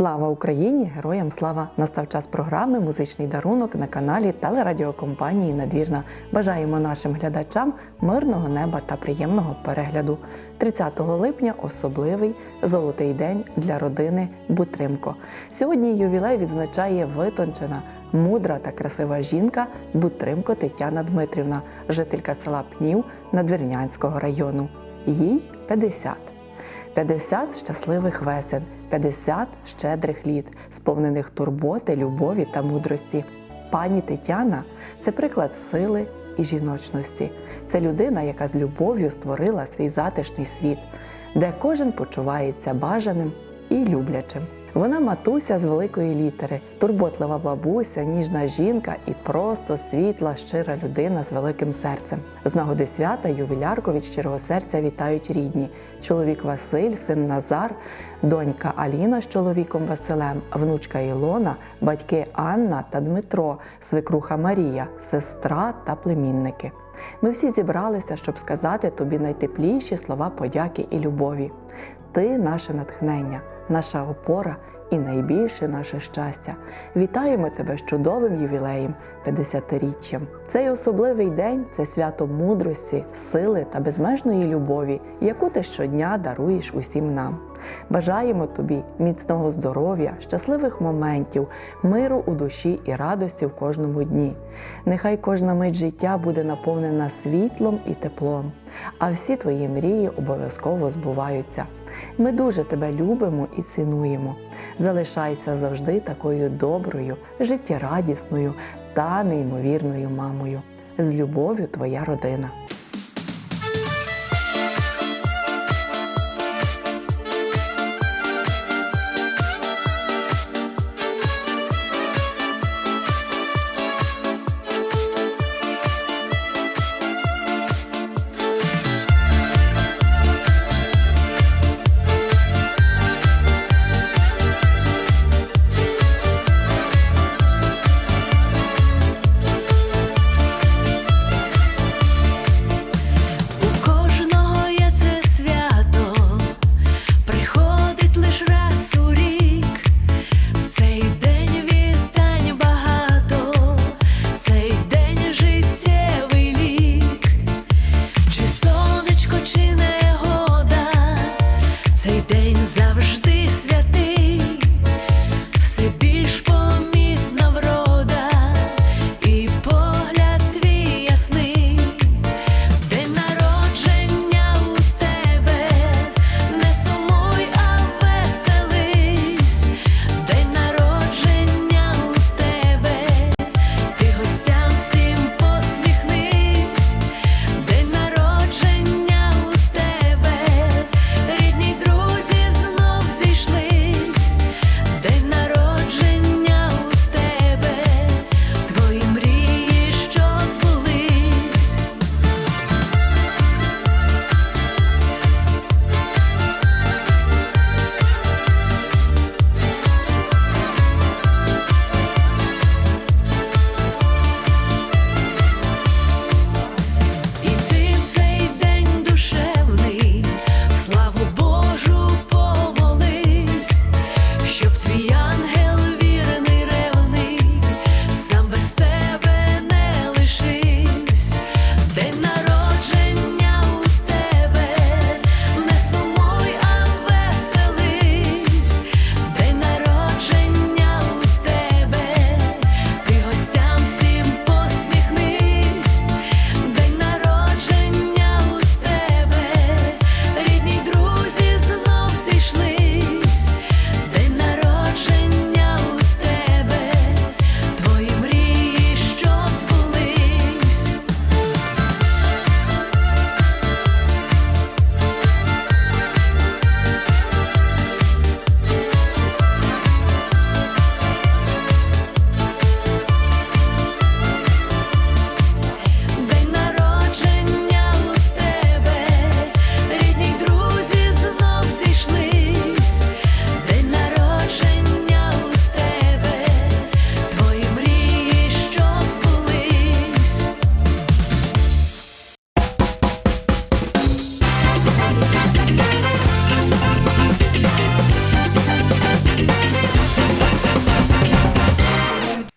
Слава Україні! Героям слава! Настав час програми Музичний дарунок на каналі телерадіокомпанії Надвірна. Бажаємо нашим глядачам мирного неба та приємного перегляду. 30 липня особливий золотий день для родини Бутримко. Сьогодні ювілей відзначає витончена, мудра та красива жінка Бутримко Тетяна Дмитрівна, жителька села Пнів Надвірнянського району. Їй 50. 50 щасливих весен, 50 щедрих літ, сповнених турботи, любові та мудрості. Пані Тетяна це приклад сили і жіночності. Це людина, яка з любов'ю створила свій затишний світ, де кожен почувається бажаним і люблячим. Вона матуся з великої літери, турботлива бабуся, ніжна жінка і просто світла, щира людина з великим серцем. З нагоди свята ювілярку від щирого серця вітають рідні: чоловік Василь, син Назар, донька Аліна з чоловіком Василем, внучка Ілона, батьки Анна та Дмитро, свекруха Марія, сестра та племінники. Ми всі зібралися, щоб сказати тобі найтепліші слова подяки і любові. Ти наше натхнення, наша опора і найбільше наше щастя. Вітаємо тебе з чудовим ювілеєм, 50-річчям. Цей особливий день це свято мудрості, сили та безмежної любові, яку ти щодня даруєш усім нам. Бажаємо тобі міцного здоров'я, щасливих моментів, миру у душі і радості в кожному дні. Нехай кожна мить життя буде наповнена світлом і теплом, а всі твої мрії обов'язково збуваються. Ми дуже тебе любимо і цінуємо. Залишайся завжди такою доброю, життєрадісною та неймовірною мамою. З любов'ю, твоя родина.